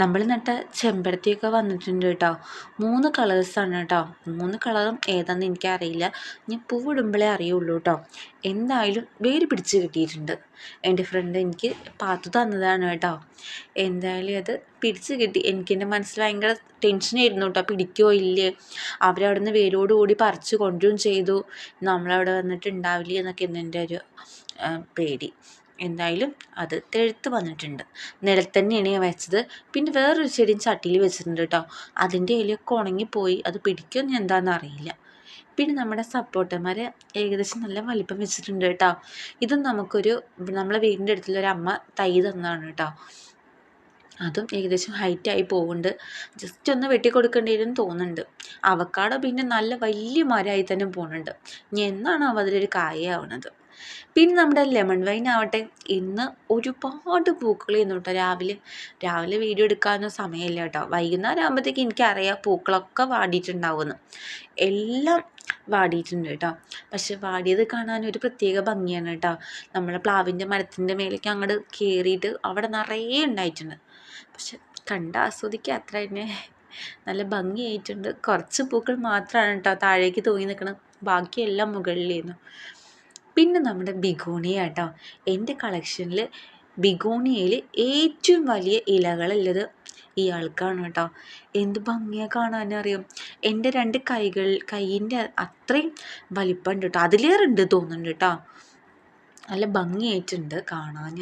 നമ്മൾ നട്ട ചെമ്പരത്തിയൊക്കെ വന്നിട്ടുണ്ട് കേട്ടോ. മൂന്ന് കളേഴ്സാണ് കേട്ടോ. മൂന്ന് കളറും ഏതാണെന്ന് എനിക്കറിയില്ല. ഞാൻ പൂവിടുമ്പോഴേ അറിയുള്ളൂ കേട്ടോ. എന്തായാലും വേര് പിടിച്ച് കിട്ടിയിട്ടുണ്ട്. എന്റെ ഫ്രണ്ട് എനിക്ക് പാത്തു തന്നതാണ് കേട്ടോ. എന്തായാലും അത് പിടിച്ച് കിട്ടി. എനിക്കെന്റെ മനസ്സിൽ ഭയങ്കര ടെൻഷനായിരുന്നു കേട്ടോ. പിടിക്കുമോ ഇല്ലേ? അവരവിടെ നിന്ന് വേരോടുകൂടി പറിച്ച് കൊണ്ടുവരും ചെയ്തു. നമ്മളവിടെ വന്നിട്ട് ഉണ്ടാവില്ലേ എന്നൊക്കെ എന്റെ ഒരു പേടി. എന്തായാലും അത് തെഴുത്ത് വന്നിട്ടുണ്ട്. നിലത്ത് തന്നെയാണ് ഞാൻ വെച്ചത്. പിന്നെ വേറൊരു ചെടിയും ചട്ടിയിൽ വെച്ചിട്ടുണ്ട് കേട്ടോ. അതിന്റെ ഇലയൊക്കെ ഉണങ്ങിപ്പോയി. അത് പിടിക്കുമെന്ന് എന്താണെന്ന് അറിയില്ല. പിന്നെ നമ്മുടെ സപ്പോർട്ടന്മാർ ഏകദേശം നല്ല വലിപ്പം വെച്ചിട്ടുണ്ട് കേട്ടോ. ഇതും നമുക്കൊരു നമ്മളെ വീടിന്റെ അടുത്തുള്ള അമ്മ തൈ തന്നതാണ് കേട്ടോ. അതും ഏകദേശം ഹൈറ്റായി പോകുന്നുണ്ട് ജസ്റ്റ് ഒന്ന് വെട്ടിക്കൊടുക്കേണ്ടി തോന്നുന്നുണ്ട്. അവക്കാടോ പിന്നെ നല്ല വലിയ മരമായി തന്നെ പോകുന്നുണ്ട് ഇനി എന്നാണ് അതിലൊരു കായാവണത് പിന്നെ നമ്മുടെ ലെമൺ വൈൻ ആവട്ടെ. ഇന്ന് ഒരുപാട് പൂക്കൾ ചെയ്യുന്നു കേട്ടോ രാവിലെ. രാവിലെ വീഡിയോ എടുക്കാനൊന്നും സമയമില്ല കേട്ടോ. വൈകുന്നേരം ആകുമ്പോഴത്തേക്ക് എനിക്കറിയാം പൂക്കളൊക്കെ വാടിയിട്ടുണ്ടാവുമെന്ന്. എല്ലാം വാടിയിട്ടുണ്ട് കേട്ടോ. പക്ഷെ വാടിയത് കാണാൻ ഒരു പ്രത്യേക ഭംഗിയാണ് കേട്ടോ. നമ്മളെ പ്ലാവിന്റെ മരത്തിന്റെ മേലേക്ക് അങ്ങോട്ട് കയറിയിട്ട് അവിടെ നിറയെ ഉണ്ടായിട്ടുണ്ട്. പക്ഷെ കണ്ട് ആസ്വദിക്കുക അത്ര തന്നെ നല്ല ഭംഗിയായിട്ടുണ്ട്. കുറച്ച് പൂക്കൾ മാത്രമാണ് കേട്ടോ താഴേക്ക് തൂങ്ങി നിൽക്കണം ബാക്കിയെല്ലാം മുകളിലായിരുന്നു പിന്നെ നമ്മുടെ ബിഗോണിയ കേട്ടോ. എന്റെ കളക്ഷനിൽ ബിഗോണിയയിൽ ഏറ്റവും വലിയ ഇലകളുള്ളത് ഇയാൾക്കാണ് കേട്ടോ. എന്ത് ഭംഗിയാണ് കാണാനറിയാം എന്റെ രണ്ട് കൈകൾ കൈയിന്റെ അത്രയും വലിപ്പമുണ്ട് കേട്ടോ. അതിലേറെ ഉണ്ട് തോന്നുന്നുണ്ട് കേട്ടോ. നല്ല ഭംഗിയായിട്ടുണ്ട് കാണാൻ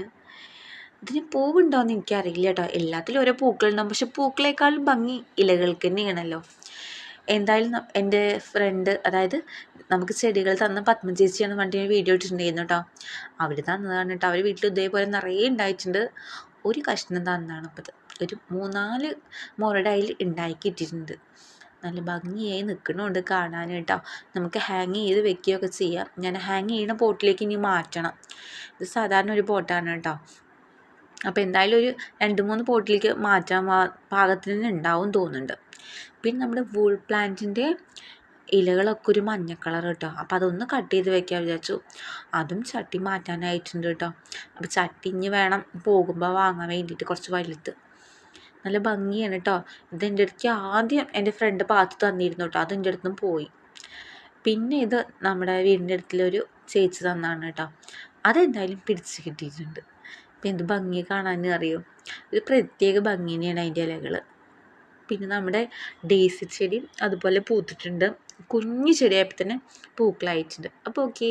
ഇതിന് പൂവുണ്ടോയെന്ന് എനിക്കറിയില്ല കേട്ടോ. എല്ലാത്തിലും ഓരോ പൂക്കളുണ്ടാവും. പക്ഷെ പൂക്കളേക്കാളും ഭംഗി ഇലകൾക്ക് തന്നെയാണല്ലോ. എന്തായാലും എന്റെ ഫ്രണ്ട് അതായത് നമുക്ക് ചെടികൾ തന്ന പത്മ ചേച്ചിയാണ് പണ്ട് വീഡിയോ ഇട്ടിട്ടുണ്ടായിരുന്നു കേട്ടോ അവർ തന്നതാണ് കേട്ടോ അവർ വീട്ടിൽ ഇതേപോലെ നിറയെ ഉണ്ടായിട്ടുണ്ട് ഒരു കഷ്ണം തന്നതാണ് ഇപ്പോൾ ഒരു മൂന്നാൽ മുറയുടെ അതിൽ ഉണ്ടാക്കി ഇട്ടിട്ടുണ്ട്. നല്ല ഭംഗിയായി നിൽക്കണമുണ്ട് കാണാൻ കേട്ടോ നമുക്ക് ഹാങ് ചെയ്ത് വെക്കുകയൊക്കെ ചെയ്യാം. ഞാൻ ഹാങ് ചെയ്യുന്ന പോട്ടിലേക്ക് ഇനി മാറ്റണം. ഇത് സാധാരണ ഒരു പോട്ടാണ് കേട്ടോ അപ്പോൾ എന്തായാലും ഒരു രണ്ട് മൂന്ന് പോട്ടിലേക്ക് മാറ്റാൻ പാകത്തിന് ഉണ്ടാവും തോന്നുന്നുണ്ട്. പിന്നെ നമ്മുടെ വൂൾ പ്ലാന്റിന്റെ ഇലകളൊക്കെ ഒരു മഞ്ഞ കളർ കേട്ടോ. അപ്പോൾ അതൊന്ന് കട്ട് ചെയ്ത് വെക്കാൻ വിചാരിച്ചു. അതും ചട്ടി മാറ്റാനായിട്ടുണ്ട് കേട്ടോ. അപ്പോൾ ചട്ടി ഇനി വേണം പോകുമ്പോൾ വാങ്ങാൻ വേണ്ടിയിട്ട് കുറച്ച് വലുത്. നല്ല ഭംഗിയാണ് കേട്ടോ. ഇത് എന്റെ അടുത്ത് ആദ്യം എന്റെ ഫ്രണ്ട് പാത്ത് തന്നിരുന്നു കേട്ടോ. അത് എന്റെ അടുത്തും പോയി. പിന്നെ ഇത് നമ്മുടെ വീടിന്റെ അടുത്തുള്ളൊരു ചേച്ചി തന്നാണ് കേട്ടോ. അതെന്തായാലും പിടിച്ച് കിട്ടിയിട്ടുണ്ട്. എന്ത് ഭംഗി കാണാൻ അറിയോ? ഒരു പ്രത്യേക ഭംഗി തന്നെയാണ് അതിന്റെ ഇലകൾ പിന്നെ നമ്മുടെ ഡേസി ചെടി അതുപോലെ പൂത്തിട്ടുണ്ട്. കുഞ്ഞു ചെടിയായപ്പോൾ തന്നെ പൂക്കളായിട്ടുണ്ട് അപ്പോൾ ഓക്കേ